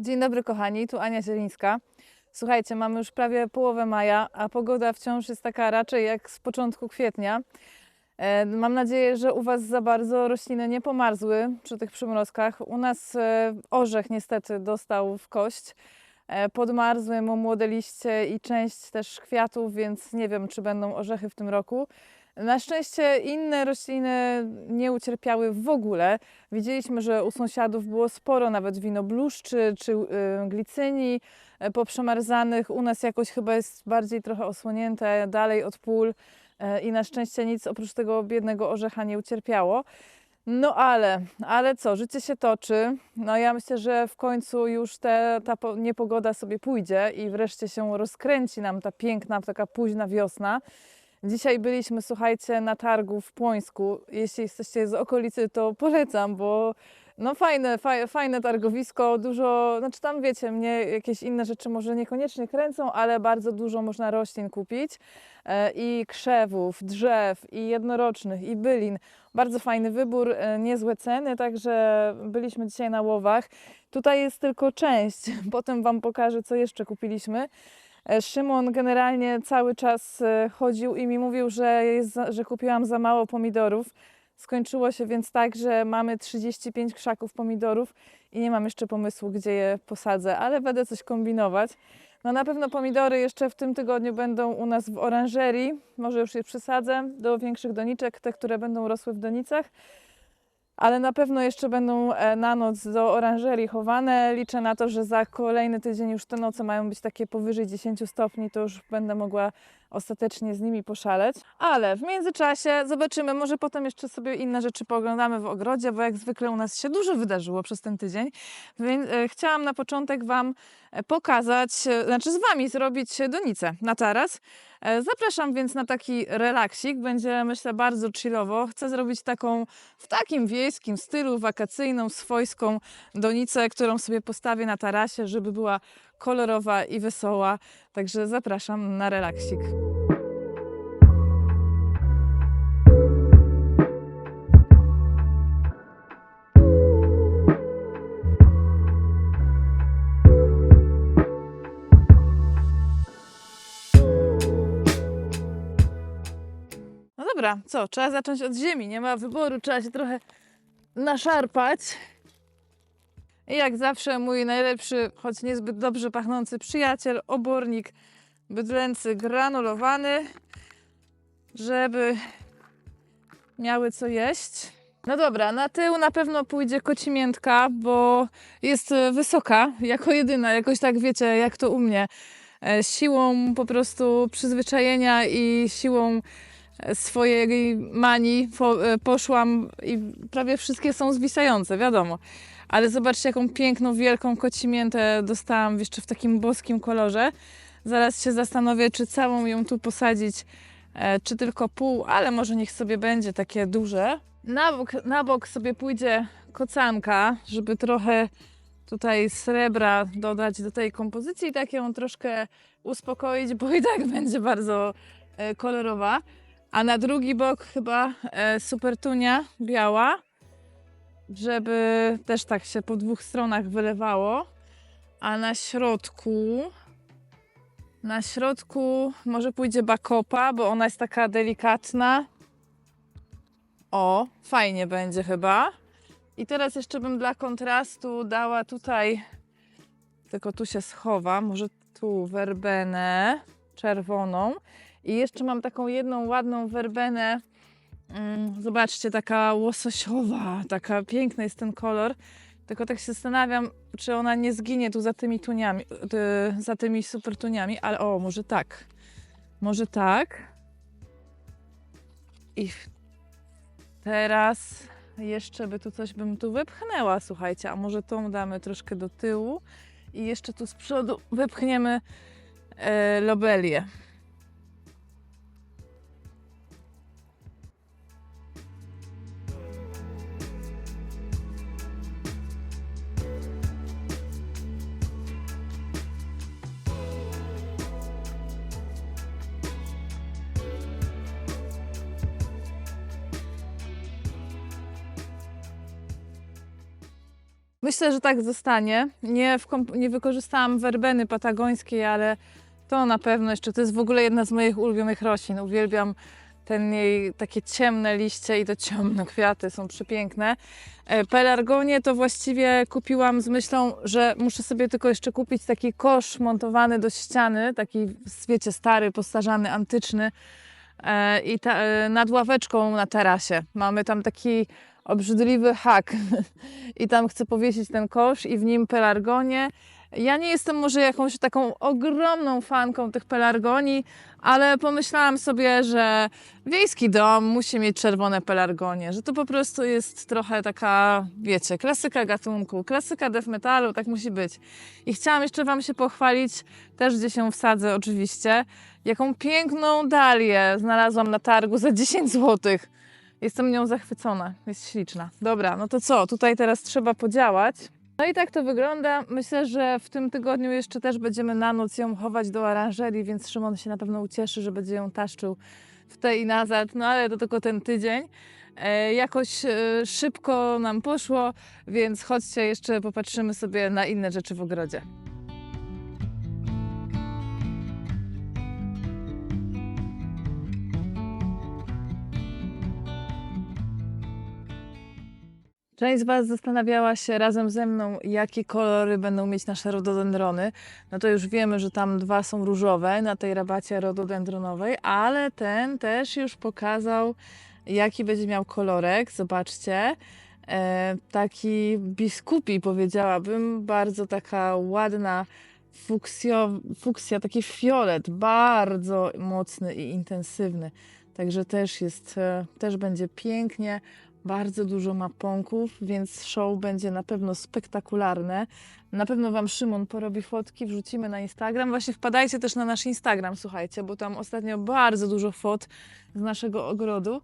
Dzień dobry kochani, tu Ania Zielińska. Słuchajcie, mamy już prawie połowę maja, a pogoda wciąż jest taka raczej jak z początku kwietnia. E, Mam nadzieję, że u Was za bardzo rośliny nie pomarzły przy tych przymrozkach. U nas e, orzech niestety dostał w kość. E, Podmarzły mu młode liście i część też kwiatów, więc nie wiem, czy będą orzechy w tym roku. Na szczęście inne rośliny nie ucierpiały w ogóle. Widzieliśmy, że u sąsiadów było sporo nawet winobluszczy czy y, glicyni e, poprzemarzanych. U nas jakoś chyba jest bardziej trochę osłonięte dalej od pól e, i na szczęście nic oprócz tego biednego orzecha nie ucierpiało. No ale, ale co, życie się toczy. No ja myślę, że w końcu już te, ta po- niepogoda sobie pójdzie i wreszcie się rozkręci nam ta piękna, taka późna wiosna. Dzisiaj byliśmy, słuchajcie, na targu w Płońsku. Jeśli jesteście z okolicy, to polecam, bo no fajne, faj, fajne targowisko, dużo, znaczy tam wiecie, mnie jakieś inne rzeczy może niekoniecznie kręcą, ale bardzo dużo można roślin kupić e, i krzewów, drzew, i jednorocznych, i bylin. Bardzo fajny wybór, e, niezłe ceny, także byliśmy dzisiaj na łowach. Tutaj jest tylko część, potem Wam pokażę, co jeszcze kupiliśmy. E, Szymon generalnie cały czas e, chodził i mi mówił, że, jest, że kupiłam za mało pomidorów. Skończyło się więc tak, że mamy 35 krzaków pomidorów i nie mam jeszcze pomysłu, gdzie je posadzę, ale będę coś kombinować. No na pewno pomidory jeszcze w tym tygodniu będą u nas w oranżerii. Może już je przesadzę do większych doniczek, te, które będą rosły w donicach. Ale na pewno jeszcze będą e, na noc do oranżerii chowane. Liczę na to, że za kolejny tydzień już te noce mają być takie powyżej 10 stopni, to już będę mogła ostatecznie z nimi poszaleć. Ale w międzyczasie zobaczymy, może potem jeszcze sobie inne rzeczy pooglądamy w ogrodzie, bo jak zwykle u nas się dużo wydarzyło przez ten tydzień. Więc e, chciałam na początek Wam e, pokazać, znaczy z Wami zrobić donicę na taras. E, Zapraszam więc na taki relaksik. Będzie myślę bardzo chillowo. Chcę zrobić taką w takim wiejskim stylu, wakacyjną, swojską donicę, którą sobie postawię na tarasie, żeby była kolorowa i wesoła. Także zapraszam na relaksik. Dobra, co? Trzeba zacząć od ziemi. Nie ma wyboru, trzeba się trochę naszarpać. I jak zawsze mój najlepszy, choć niezbyt dobrze pachnący przyjaciel, obornik bydlęcy granulowany, żeby miały co jeść. No dobra, na tył na pewno pójdzie kocimiętka, bo jest wysoka, jako jedyna, jakoś tak wiecie, jak to u mnie. E, Siłą po prostu przyzwyczajenia i siłą swojej manii po, e, poszłam i prawie wszystkie są zwisające, wiadomo. Ale zobaczcie, jaką piękną, wielką kocimiętę dostałam jeszcze w takim boskim kolorze. Zaraz się zastanowię, czy całą ją tu posadzić, e, czy tylko pół, ale może niech sobie będzie takie duże. Na bok, na bok sobie pójdzie kocanka, żeby trochę tutaj srebra dodać do tej kompozycji i tak ją troszkę uspokoić, bo i tak będzie bardzo e, kolorowa. A na drugi bok chyba e, supertunia biała, żeby też tak się po dwóch stronach wylewało. A na środku, na środku może pójdzie bakopa, bo ona jest taka delikatna. O, fajnie będzie chyba. I teraz jeszcze bym dla kontrastu dała tutaj, tylko tu się schowa, może tu werbenę czerwoną. I jeszcze mam taką jedną ładną werbenę. Mm, zobaczcie, taka łososiowa, taka piękny jest ten kolor. Tylko tak się zastanawiam, czy ona nie zginie tu za tymi tuniami, y, za tymi super tuniami, ale o, może tak. Może tak. I teraz jeszcze by tu coś bym tu wypchnęła, słuchajcie, a może tą damy troszkę do tyłu i jeszcze tu z przodu wypchniemy e, lobelię. Myślę, że tak zostanie. Nie, nie wykorzystałam werbeny patagońskiej, ale to na pewno jeszcze, to jest w ogóle jedna z moich ulubionych roślin. Uwielbiam ten jej takie ciemne liście i te ciemne kwiaty, są przepiękne. E, Pelargonię to właściwie kupiłam z myślą, że muszę sobie tylko jeszcze kupić taki kosz montowany do ściany, taki, wiecie, stary, postarzany, antyczny e, i ta, e, nad ławeczką na tarasie. Mamy tam taki obrzydliwy hak i tam chcę powiesić ten kosz i w nim pelargonię. Ja nie jestem może jakąś taką ogromną fanką tych pelargonii, ale pomyślałam sobie, że wiejski dom musi mieć czerwone pelargonie, że to po prostu jest trochę taka, wiecie, klasyka gatunku, klasyka death metalu, tak musi być. I chciałam jeszcze Wam się pochwalić, też gdzie się wsadzę oczywiście, jaką piękną dalię znalazłam na targu za 10 złotych. Jestem nią zachwycona, jest śliczna. Dobra, no to co? Tutaj teraz trzeba podziałać. No i tak to wygląda. Myślę, że w tym tygodniu jeszcze też będziemy na noc ją chować do oranżerii, więc Szymon się na pewno ucieszy, że będzie ją taszczył w tej i nazad, no ale to tylko ten tydzień. E, jakoś e, szybko nam poszło, więc chodźcie jeszcze popatrzymy sobie na inne rzeczy w ogrodzie. Część z Was zastanawiała się razem ze mną, jakie kolory będą mieć nasze rododendrony. No to już wiemy, że tam dwa są różowe na tej rabacie rododendronowej, ale ten też już pokazał, jaki będzie miał kolorek. Zobaczcie. E, taki biskupi, powiedziałabym, bardzo taka ładna fuksjo, fuksja, taki fiolet, bardzo mocny i intensywny. Także też jest, e, też będzie pięknie. Bardzo dużo ma pąków, więc show będzie na pewno spektakularne. Na pewno Wam Szymon porobi fotki, wrzucimy na Instagram. Właśnie wpadajcie też na nasz Instagram, słuchajcie, bo tam ostatnio bardzo dużo fot z naszego ogrodu.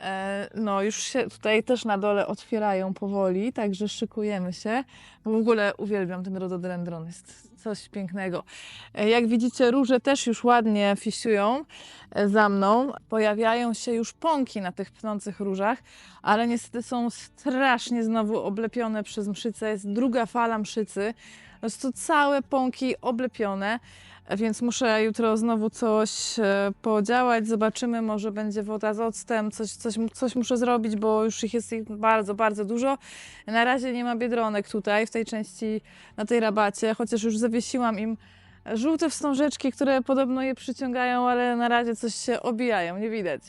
E, No, już się tutaj też na dole otwierają powoli, także szykujemy się. W ogóle uwielbiam ten rododendron, jest coś pięknego. E, Jak widzicie, róże też już ładnie fisiują e, za mną. Pojawiają się już pąki na tych pnących różach, ale niestety są strasznie znowu oblepione przez mszycę. Jest druga fala mszycy. Po prostu całe pąki oblepione. Więc muszę jutro znowu coś e, podziałać. Zobaczymy, może będzie woda z octem, coś, coś, coś muszę zrobić, bo już ich jest ich bardzo, bardzo dużo. Na razie nie ma biedronek tutaj, tej części, na tej rabacie, chociaż już zawiesiłam im żółte wstążeczki, które podobno je przyciągają, ale na razie coś się obijają, nie widać.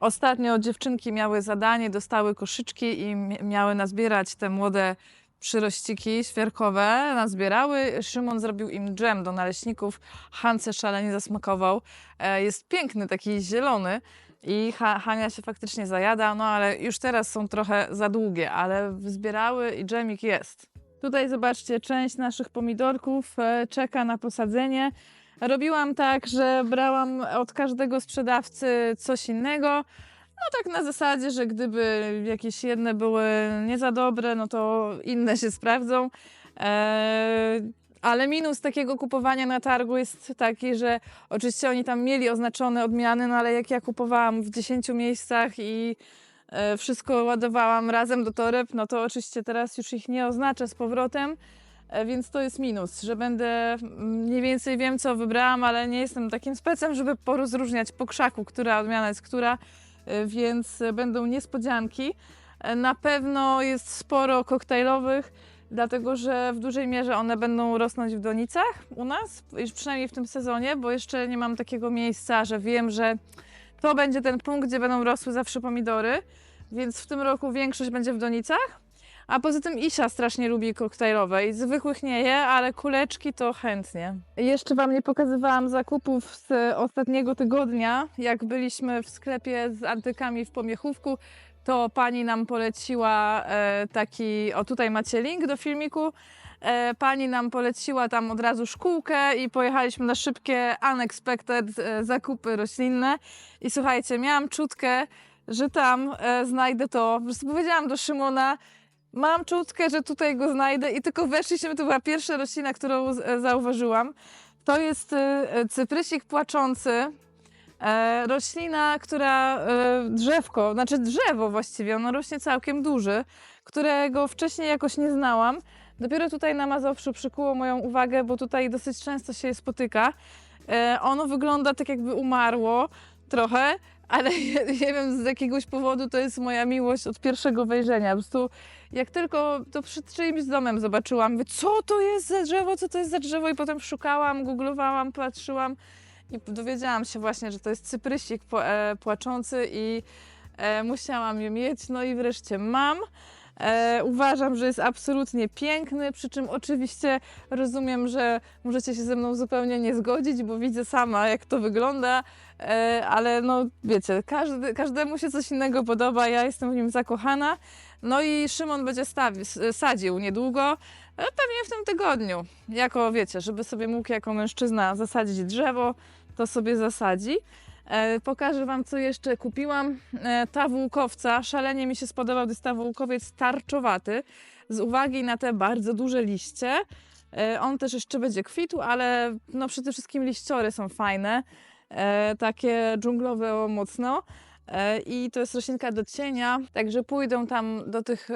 Ostatnio dziewczynki miały zadanie, dostały koszyczki i mi- miały nazbierać te młode przyrościki świerkowe, nazbierały. Szymon zrobił im dżem do naleśników. Hance szalenie zasmakował. E, Jest piękny, taki zielony. I ha Hania się faktycznie zajada, no ale już teraz są trochę za długie, ale zbierały i dżemik jest. Tutaj zobaczcie, część naszych pomidorków e, czeka na posadzenie. Robiłam tak, że brałam od każdego sprzedawcy coś innego. No tak na zasadzie, że gdyby jakieś jedne były nie za dobre, no to inne się sprawdzą. Eee, ale minus takiego kupowania na targu jest taki, że oczywiście oni tam mieli oznaczone odmiany, no ale jak ja kupowałam w 10 miejscach i wszystko ładowałam razem do toreb, no to oczywiście teraz już ich nie oznaczę z powrotem. E, Więc to jest minus, że będę mm, mniej więcej wiem, co wybrałam, ale nie jestem takim specem, żeby porozróżniać po krzaku, która odmiana jest która, e, więc e, będą niespodzianki. E, Na pewno jest sporo koktajlowych, dlatego że w dużej mierze one będą rosnąć w donicach u nas, przynajmniej w tym sezonie, bo jeszcze nie mam takiego miejsca, że wiem, że to będzie ten punkt, gdzie będą rosły zawsze pomidory, więc w tym roku większość będzie w donicach. A poza tym Isia strasznie lubi koktajlowe i zwykłych nie je, ale kuleczki to chętnie. Jeszcze Wam nie pokazywałam zakupów z ostatniego tygodnia. Jak byliśmy w sklepie z antykami w Pomiechówku, to pani nam poleciła e, taki, o tutaj macie link do filmiku, pani nam poleciła tam od razu szkółkę i pojechaliśmy na szybkie unexpected e, zakupy roślinne i słuchajcie, miałam czutkę, że tam e, znajdę to, po prostu powiedziałam do Szymona, Mam czutkę, że tutaj go znajdę i tylko weszliśmy, to była pierwsza roślina, którą e, zauważyłam. To jest e, cyprysik płaczący. E, roślina, która, e, drzewko, znaczy drzewo właściwie, ono rośnie całkiem duży, którego wcześniej jakoś nie znałam. Dopiero tutaj na Mazowszu przykuło moją uwagę, bo tutaj dosyć często się je spotyka. E, ono wygląda tak jakby umarło trochę, ale nie wiem z jakiegoś powodu to jest moja miłość od pierwszego wejrzenia. Po prostu jak tylko to przed czyimś domem zobaczyłam, mówię, co to jest za drzewo, co to jest za drzewo i potem szukałam, googlowałam, patrzyłam i dowiedziałam się właśnie, że to jest cyprysik e, płaczący i e, musiałam je mieć, no i wreszcie mam. E, uważam, że jest absolutnie piękny, przy czym oczywiście rozumiem, że możecie się ze mną zupełnie nie zgodzić, bo widzę sama, jak to wygląda, e, ale no wiecie, każdy, każdemu się coś innego podoba, ja jestem w nim zakochana. No i Szymon będzie stawi, sadził niedługo, e, pewnie w tym tygodniu. Jako wiecie, żeby sobie mógł jako mężczyzna zasadzić drzewo, to sobie zasadzi. E, pokażę Wam, co jeszcze kupiłam. E, ta włókowca, szalenie mi się spodobał, to jest ta włókowiec tarczowaty, z uwagi na te bardzo duże liście. E, on też jeszcze będzie kwitł, ale no przede wszystkim liściory są fajne, takie dżunglowe mocno. I to jest roślinka do cienia, także pójdą tam do tych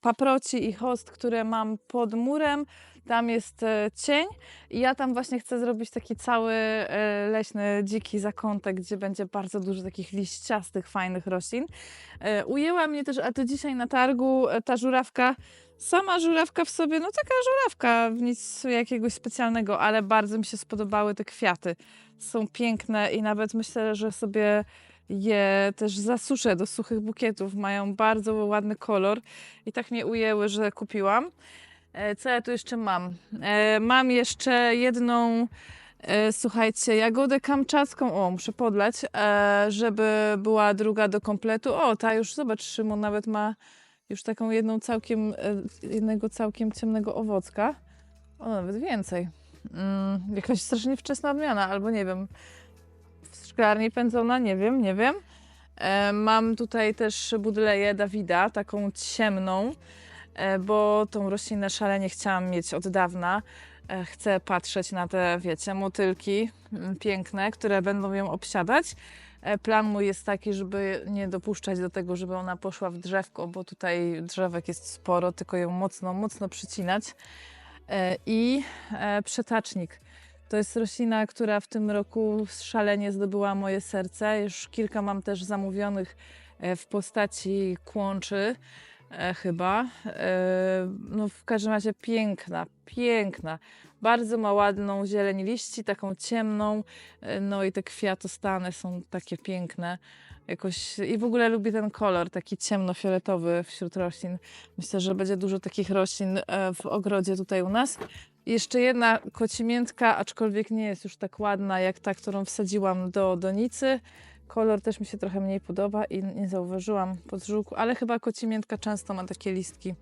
paproci i host, które mam pod murem. Tam jest e, cień i ja tam właśnie chcę zrobić taki cały e, leśny, dziki zakątek, gdzie będzie bardzo dużo takich liściastych, fajnych roślin. E, Ujęła mnie też, a to dzisiaj na targu ta żurawka. Sama żurawka w sobie, no taka żurawka, nic jakiegoś specjalnego, ale bardzo mi się spodobały te kwiaty. Są piękne i nawet myślę, że sobie je też zasuszę do suchych bukietów. Mają bardzo ładny kolor i tak mnie ujęły, że kupiłam. E, Co ja tu jeszcze mam? E, Mam jeszcze jedną, e, słuchajcie, jagodę kamczacką. O, muszę podlać, żeby była druga do kompletu. O, ta już, zobacz, Szymon nawet ma już taką jedną całkiem, jednego całkiem ciemnego owocka. O, nawet więcej. Mm, jakaś strasznie wczesna odmiana, albo nie wiem, w szklarni pędzona, nie wiem, nie wiem. Mam tutaj też budleję Dawida, taką ciemną, bo tą roślinę szalenie chciałam mieć od dawna. E, Chcę patrzeć na te, wiecie, motylki mm, piękne, które będą ją obsiadać. E, Plan mój jest taki, żeby nie dopuszczać do tego, żeby ona poszła w drzewko, bo tutaj drzewek jest sporo, tylko ją mocno, mocno przycinać. E, I e, przetacznik. To jest roślina, która w tym roku szalenie zdobyła moje serce. Już kilka mam też zamówionych e, w postaci kłączy, e, chyba. E, No w każdym razie piękna, piękna. Bardzo ma ładną zieleń liści, taką ciemną. E, No i te kwiatostany są takie piękne. Jakoś, I w ogóle lubię ten kolor, taki ciemnofioletowy wśród roślin. Myślę, że będzie dużo takich roślin e, w ogrodzie tutaj u nas. Jeszcze jedna kocimiętka, aczkolwiek nie jest już tak ładna jak ta, którą wsadziłam do donicy. Kolor też mi się trochę mniej podoba i nie zauważyłam podżółku, ale chyba kocimiętka często ma takie listki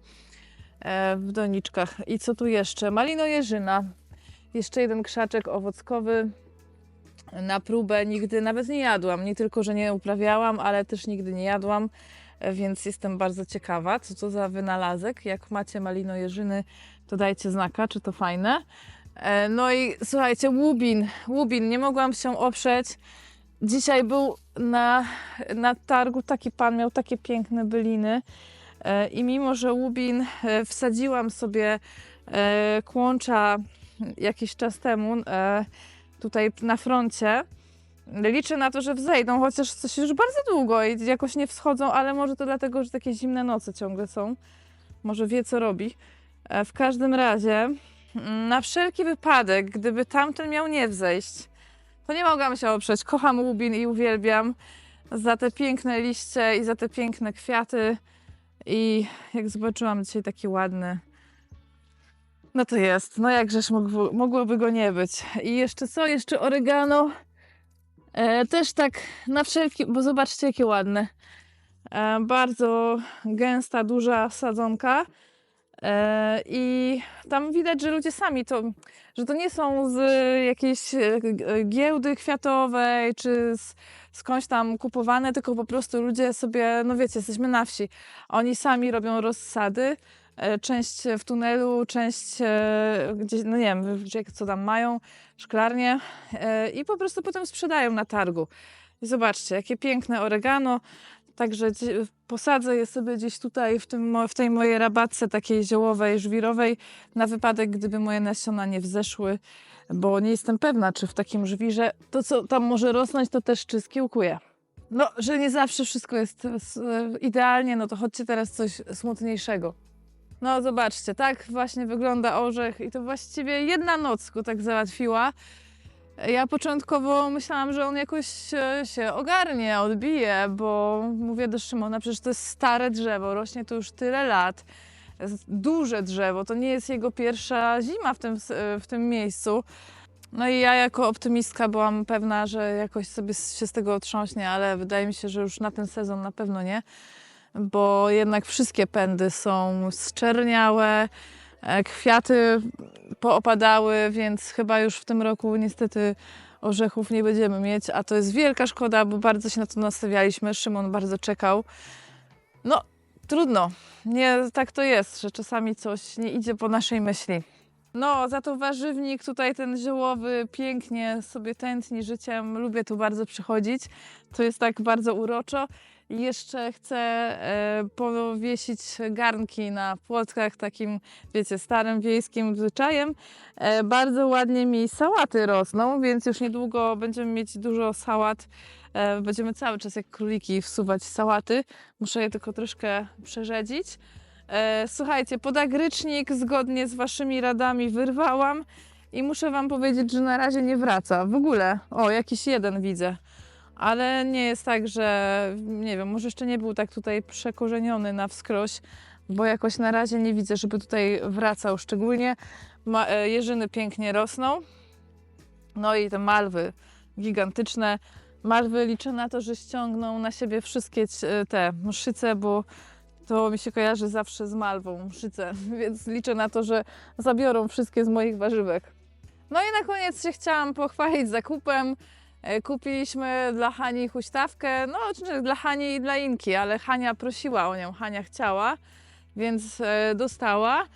e, w doniczkach. I co tu jeszcze? Malinojeżyna. Jeszcze jeden krzaczek owockowy na próbę. Nigdy nawet nie jadłam. Nie tylko, że nie uprawiałam, ale też nigdy nie jadłam, e, więc jestem bardzo ciekawa, co to za wynalazek. Jak macie malinojeżyny, to dajcie znaka, czy to fajne. E, No i słuchajcie, łubin, łubin, nie mogłam się oprzeć. Dzisiaj był na, na targu taki pan, miał takie piękne byliny E, i mimo, że łubin e, wsadziłam sobie e, kłącza jakiś czas temu tutaj na froncie, liczę na to, że wzejdą, chociaż coś już bardzo długo i jakoś nie wschodzą, ale może to dlatego, że takie zimne noce ciągle są. Może wie, co robi. W każdym razie, mm, na wszelki wypadek, gdyby tamten miał nie wzejść, to nie mogłam się oprzeć. Kocham łubin i uwielbiam za te piękne liście i za te piękne kwiaty. I jak zobaczyłam dzisiaj taki ładny, no to jest. No jakżeż mógł, mogłoby go nie być. I jeszcze co? Jeszcze oregano. E, też tak na wszelki, bo zobaczcie jakie ładne. E, bardzo gęsta, duża sadzonka. E, I tam widać, że ludzie sami to, że to nie są z jakiejś e, g- giełdy kwiatowej, czy z, skądś tam kupowane, tylko po prostu ludzie sobie, no wiecie, jesteśmy na wsi. Oni sami robią rozsady, e, część w tunelu, część e, gdzieś, no nie wiem, co tam mają, szklarnie e, i po prostu potem sprzedają na targu. I zobaczcie, jakie piękne oregano. Także posadzę je sobie gdzieś tutaj w, tym, w tej mojej rabatce takiej ziołowej, żwirowej, na wypadek, gdyby moje nasiona nie wzeszły, bo nie jestem pewna, czy w takim żwirze to, co tam może rosnąć, to też czy skiełkuje. No, że nie zawsze wszystko jest s- idealnie, no to chodźcie teraz coś smutniejszego. No, zobaczcie, tak właśnie wygląda orzech i to właściwie jedna noc go tak załatwiła. Ja początkowo myślałam, że on jakoś e, się ogarnie, odbije, bo mówię do Szymona, przecież to jest stare drzewo, rośnie tu już tyle lat. Duże drzewo, to nie jest jego pierwsza zima w tym, e, w tym miejscu. No i ja jako optymistka byłam pewna, że jakoś sobie się z tego otrząśnie, ale wydaje mi się, że już na ten sezon na pewno nie, bo jednak wszystkie pędy są zczerniałe, kwiaty poopadały, więc chyba już w tym roku niestety orzechów nie będziemy mieć, a to jest wielka szkoda, bo bardzo się na to nastawialiśmy. Szymon bardzo czekał. No, trudno. Nie, tak to jest, że czasami coś nie idzie po naszej myśli. No, za to warzywnik tutaj ten ziołowy pięknie sobie tętni życiem. Lubię tu bardzo przychodzić. To jest tak bardzo uroczo. Jeszcze chcę e, powiesić garnki na płotkach takim, wiecie, starym wiejskim zwyczajem. E, bardzo ładnie mi sałaty rosną, więc już niedługo będziemy mieć dużo sałat. E, będziemy cały czas jak króliki wsuwać sałaty. Muszę je tylko troszkę przerzedzić. E, słuchajcie, podagrycznik zgodnie z waszymi radami wyrwałam i muszę wam powiedzieć, że na razie nie wraca. W ogóle, o, jakiś jeden widzę. Ale nie jest tak, że nie wiem, może jeszcze nie był tak tutaj przekorzeniony na wskroś, bo jakoś na razie nie widzę, żeby tutaj wracał. Szczególnie ma, e, jeżyny pięknie rosną. No i te malwy gigantyczne. Malwy liczę na to, że ściągną na siebie wszystkie c- te mszyce, bo to mi się kojarzy zawsze z malwą, mszyce, więc liczę na to, że zabiorą wszystkie z moich warzywek. No i na koniec się chciałam pochwalić zakupem. E, Kupiliśmy dla Hani huśtawkę, no czy dla Hani i dla Inki, ale Hania prosiła o nią, Hania chciała, więc e, dostała.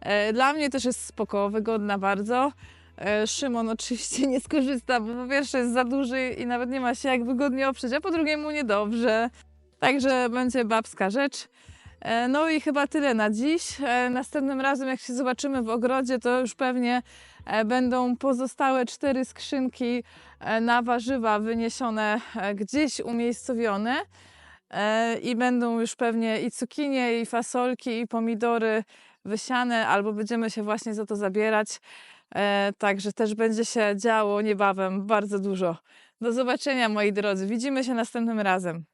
E, Dla mnie też jest spoko, wygodna bardzo. Szymon oczywiście nie skorzysta, bo po pierwsze jest za duży i nawet nie ma się jak wygodnie oprzeć, a po drugie mu niedobrze. Także będzie babska rzecz. E, No i chyba tyle na dziś. E, Następnym razem, jak się zobaczymy w ogrodzie, to już pewnie e, będą pozostałe cztery skrzynki na warzywa wyniesione gdzieś umiejscowione. I będą już pewnie i cukinie, i fasolki, i pomidory wysiane, albo będziemy się właśnie za to zabierać. Także też będzie się działo niebawem bardzo dużo. Do zobaczenia, moi drodzy. Widzimy się następnym razem.